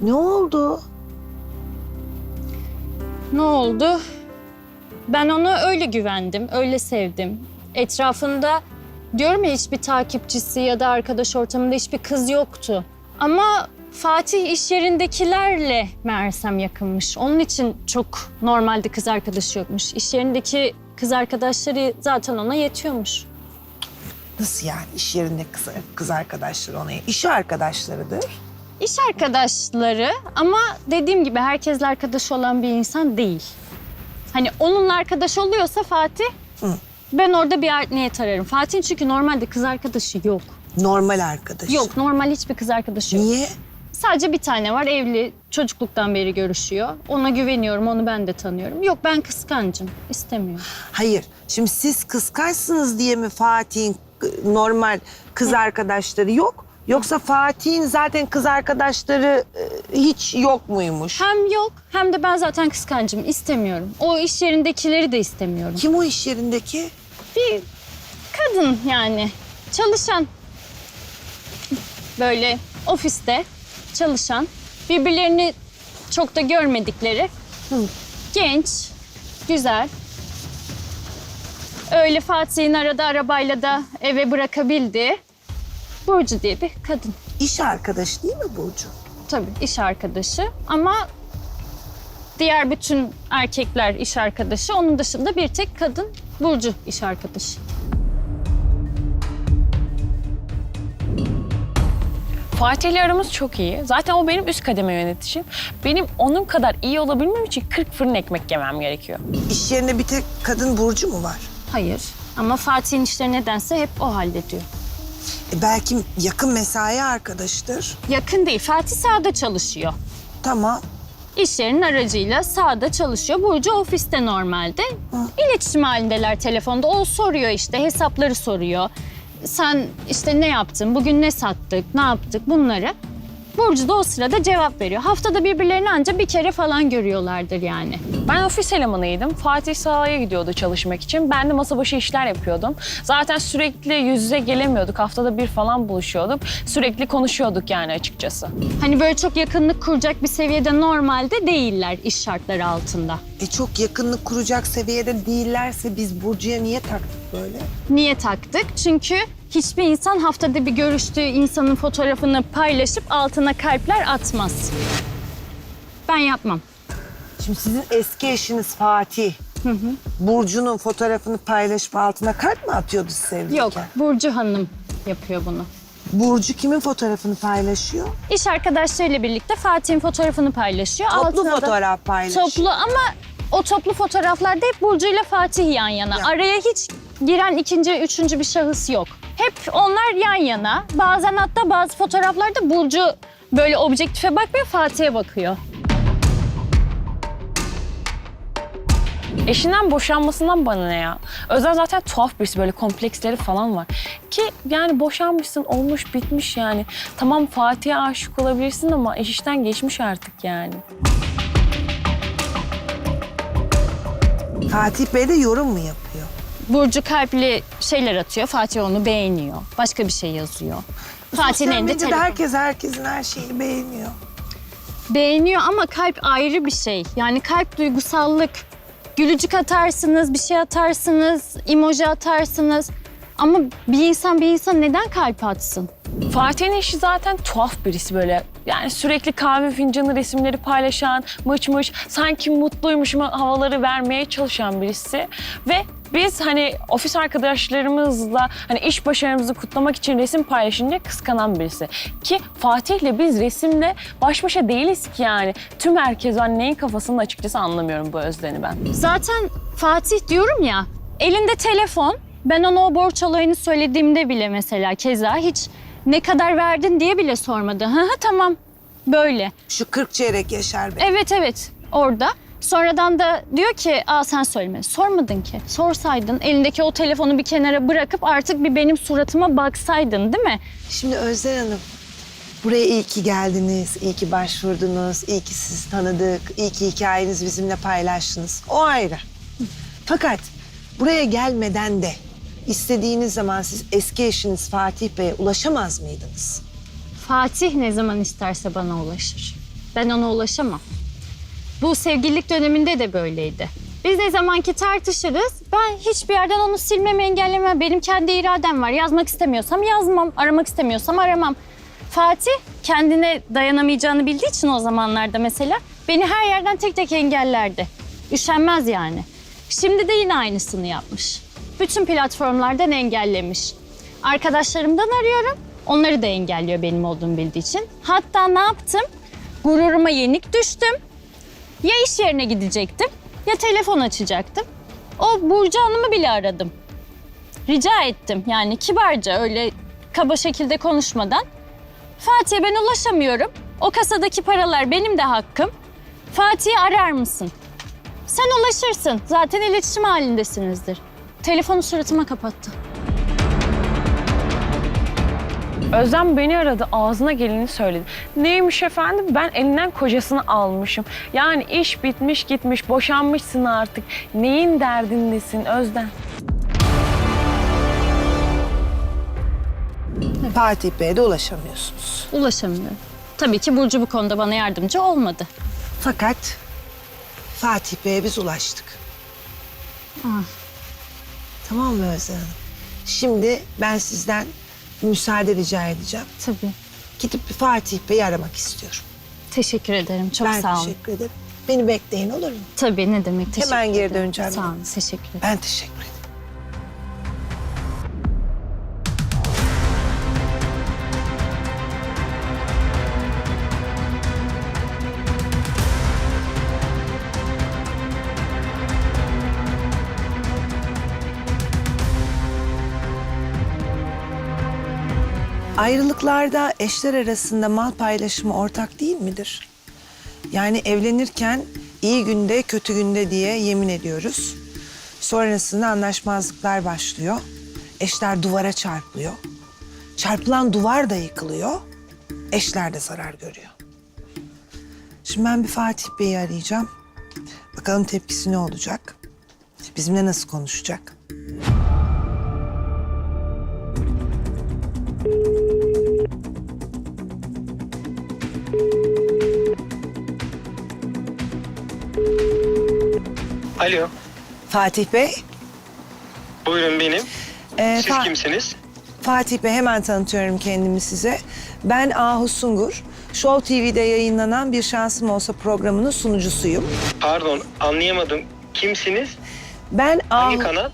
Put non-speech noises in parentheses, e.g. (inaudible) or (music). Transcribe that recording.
Ne oldu? Ne oldu? Ben ona öyle güvendim, öyle sevdim. Etrafında diyorum ya hiçbir takipçisi ya da arkadaş ortamında hiçbir kız yoktu. Ama Fatih iş yerindekilerle meğersem yakınmış. Onun için çok normalde kız arkadaşı yokmuş. İş yerindeki kız arkadaşları zaten ona yetiyormuş. Nasıl yani iş yerinde kız, kız arkadaşları ona iş arkadaşlarıdır. İş arkadaşları ama dediğim gibi herkesle arkadaş olan bir insan değil. Hani onunla arkadaş oluyorsa Fatih, Hı. ben orada bir art niyet ararım. Fatih'in çünkü normalde kız arkadaşı yok. Normal arkadaş. Yok, normal hiçbir kız arkadaşı yok. Niye? Sadece bir tane var, evli, çocukluktan beri görüşüyor. Ona güveniyorum, onu ben de tanıyorum. Yok, ben kıskancım, istemiyorum. Hayır. Şimdi siz kıskançsınız diye mi Fatih'in normal kız arkadaşları yok? Yoksa Fatih'in zaten kız arkadaşları e, hiç yok muymuş? Hem yok, hem de ben zaten kıskancım, istemiyorum. O iş yerindekileri de istemiyorum. Kim o iş yerindeki? bir kadın yani çalışan böyle ofiste çalışan birbirlerini çok da görmedikleri genç güzel öyle Fatih'in arada arabayla da eve bırakabildiği Burcu diye bir kadın. İş arkadaşı değil mi Burcu? Tabii iş arkadaşı ama diğer bütün erkekler iş arkadaşı. Onun dışında bir tek kadın Burcu iş arkadaşı. Fatih'le aramız çok iyi. Zaten o benim üst kademe yöneticim. Benim onun kadar iyi olabilmem için 40 fırın ekmek yemem gerekiyor. İş yerinde bir tek kadın Burcu mu var? Hayır. Ama Fatih'in işleri nedense hep o hallediyor. E belki yakın mesai arkadaşıdır. Yakın değil. Fatih sahada çalışıyor. Tamam. İş yerinin aracıyla sahada çalışıyor. Burcu ofiste normalde. İletişim halindeler telefonda. O soruyor işte hesapları soruyor. Sen işte ne yaptın, bugün ne sattık, ne yaptık bunları. Burcu da o sırada cevap veriyor. Haftada birbirlerini anca bir kere falan görüyorlardır yani. Ben ofis elemanıydım. Fatih sahaya gidiyordu çalışmak için. Ben de masa başı işler yapıyordum. Zaten sürekli yüz yüze gelemiyorduk. Haftada bir falan buluşuyorduk. Sürekli konuşuyorduk yani açıkçası. Hani böyle çok yakınlık kuracak bir seviyede normalde değiller iş şartları altında. E çok yakınlık kuracak seviyede değillerse biz Burcu'ya niye taktık böyle? Niye taktık? Çünkü hiçbir insan haftada bir görüştüğü insanın fotoğrafını paylaşıp altına kalpler atmaz. Ben yapmam. Şimdi sizin eski eşiniz Fatih. Burcu'nun fotoğrafını paylaşıp altına kalp mi atıyordu siz evliyken? Yok, Burcu Hanım yapıyor bunu. Burcu kimin fotoğrafını paylaşıyor? İş arkadaşlarıyla birlikte Fatih'in fotoğrafını paylaşıyor. Toplu Altına fotoğraf paylaşıyor. Toplu ama o toplu fotoğraflarda hep Burcu ile Fatih yan yana. Ya. Araya hiç giren ikinci, üçüncü bir şahıs yok. Hep onlar yan yana. Bazen hatta bazı fotoğraflarda Burcu böyle objektife bakmıyor, Fatih'e bakıyor. Eşinden boşanmasından bana ne ya? Özel zaten tuhaf birisi böyle kompleksleri falan var. Ki yani boşanmışsın olmuş bitmiş yani. Tamam Fatih'e aşık olabilirsin ama eş işten geçmiş artık yani. Fatih Bey de yorum mu yapıyor? Burcu kalpli şeyler atıyor, Fatih onu beğeniyor. Başka bir şey yazıyor. Fatih'in Sosyal elinde medyada telefon. herkes herkesin her şeyini beğeniyor. Beğeniyor ama kalp ayrı bir şey. Yani kalp duygusallık. Gülücük atarsınız, bir şey atarsınız, emoji atarsınız. Ama bir insan bir insan neden kalp atsın? Fatih'in eşi zaten tuhaf birisi böyle. Yani sürekli kahve fincanı resimleri paylaşan, mıç mıç, sanki mutluymuşum havaları vermeye çalışan birisi. Ve biz hani ofis arkadaşlarımızla hani iş başarımızı kutlamak için resim paylaşınca kıskanan birisi. Ki Fatih'le biz resimle baş başa değiliz ki yani. Tüm herkes ben neyin kafasını açıkçası anlamıyorum bu özleni ben. Zaten Fatih diyorum ya, elinde telefon. Ben ona o borç olayını söylediğimde bile mesela keza hiç ne kadar verdin diye bile sormadı. (laughs) Hı hı tamam böyle. Şu 40 çeyrek Yaşar Bey. Evet evet orada. Sonradan da diyor ki aa sen söyleme. Sormadın ki. Sorsaydın elindeki o telefonu bir kenara bırakıp artık bir benim suratıma baksaydın değil mi? Şimdi Özden Hanım, buraya iyi ki geldiniz, iyi ki başvurdunuz, iyi ki sizi tanıdık, iyi ki hikayenizi bizimle paylaştınız. O ayrı. Fakat buraya gelmeden de istediğiniz zaman siz eski eşiniz Fatih Bey'e ulaşamaz mıydınız? Fatih ne zaman isterse bana ulaşır. Ben ona ulaşamam. Bu sevgililik döneminde de böyleydi. Biz ne zamanki tartışırız, ben hiçbir yerden onu silmem, engellemem. Benim kendi iradem var. Yazmak istemiyorsam yazmam, aramak istemiyorsam aramam. Fatih kendine dayanamayacağını bildiği için o zamanlarda mesela beni her yerden tek tek engellerdi. Üşenmez yani. Şimdi de yine aynısını yapmış. Bütün platformlardan engellemiş. Arkadaşlarımdan arıyorum. Onları da engelliyor benim olduğumu bildiği için. Hatta ne yaptım? Gururuma yenik düştüm. Ya iş yerine gidecektim ya telefon açacaktım. O Burcu Hanım'ı bile aradım. Rica ettim yani kibarca öyle kaba şekilde konuşmadan. Fatih'e ben ulaşamıyorum. O kasadaki paralar benim de hakkım. Fatih'i arar mısın? Sen ulaşırsın. Zaten iletişim halindesinizdir. Telefonu suratıma kapattı. Özlem beni aradı, ağzına geleni söyledi. Neymiş efendim? Ben elinden kocasını almışım. Yani iş bitmiş gitmiş, boşanmışsın artık. Neyin derdindesin Özlem? Fatih Bey'e de ulaşamıyorsunuz. Ulaşamıyorum. Tabii ki Burcu bu konuda bana yardımcı olmadı. Fakat Fatih Bey'e biz ulaştık. Ah. Tamam mı Özlem Hanım? Şimdi ben sizden müsaade rica edeceğim. Tabii. Gidip bir Fatih Bey'i aramak istiyorum. Teşekkür ederim. Çok ben sağ olun. teşekkür ederim. Beni bekleyin olur mu? Tabii ne demek. Teşekkür Hemen geri ederim. döneceğim. Sağ olun. Teşekkür ederim. Ben teşekkür ederim. Ayrılıklarda eşler arasında mal paylaşımı ortak değil midir? Yani evlenirken iyi günde kötü günde diye yemin ediyoruz. Sonrasında anlaşmazlıklar başlıyor. Eşler duvara çarpılıyor. Çarpılan duvar da yıkılıyor. Eşler de zarar görüyor. Şimdi ben bir Fatih Bey'i arayacağım. Bakalım tepkisi ne olacak? Bizimle nasıl konuşacak? Alo, Fatih Bey. buyurun benim. Ee, Siz Fa- kimsiniz? Fatih Bey hemen tanıtıyorum kendimi size. Ben Ahu Sungur. Show TV'de yayınlanan Bir Şansım Olsa programının sunucusuyum. Pardon, anlayamadım. Kimsiniz? Ben Hangi Ahu, kanal?